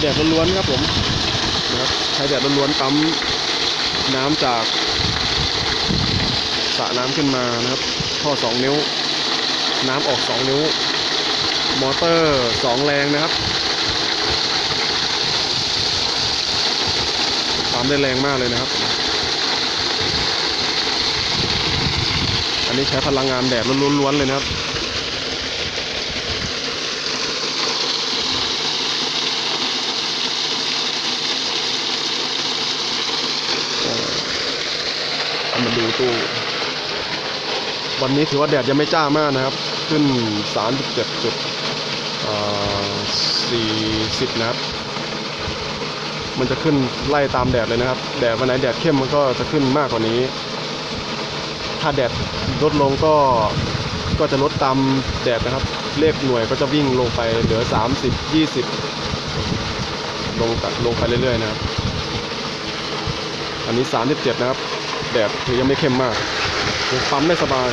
แดดล้วนๆครับผมนะครับใช้แดดล้วนๆปั๊มน้ำจากสระน้ำขึ้นมานะครับท่อ2 นิ้ว น้ำออก 2 นิ้ว มอเตอร์ 2 แรงนะครับปั๊มได้แรงมากเลยนะครับ อันนี้ใช้พลังงานแดดล้วนๆเลยนะครับ เอามาดูตู้ วันนี้ถือว่าแดดยังไม่จ้ามากนะครับ ขึ้น 37จุด40 นะครับ มันจะขึ้นไล่ตามแดดเลยนะครับ แดดวันไหนแดดเข้มมันก็จะขึ้นมากกว่านี้ ถ้าแดดลดลงก็ก็จะลดตามแดดนะครับ เลขหน่วยก็จะวิ่งลงไปเหลือ 30 20 ลงลงไปเรื่อยๆนะครับ อันนี้ 37 นะครับ แดดยังไม่เข้มมาก ปั๊มได้สบาย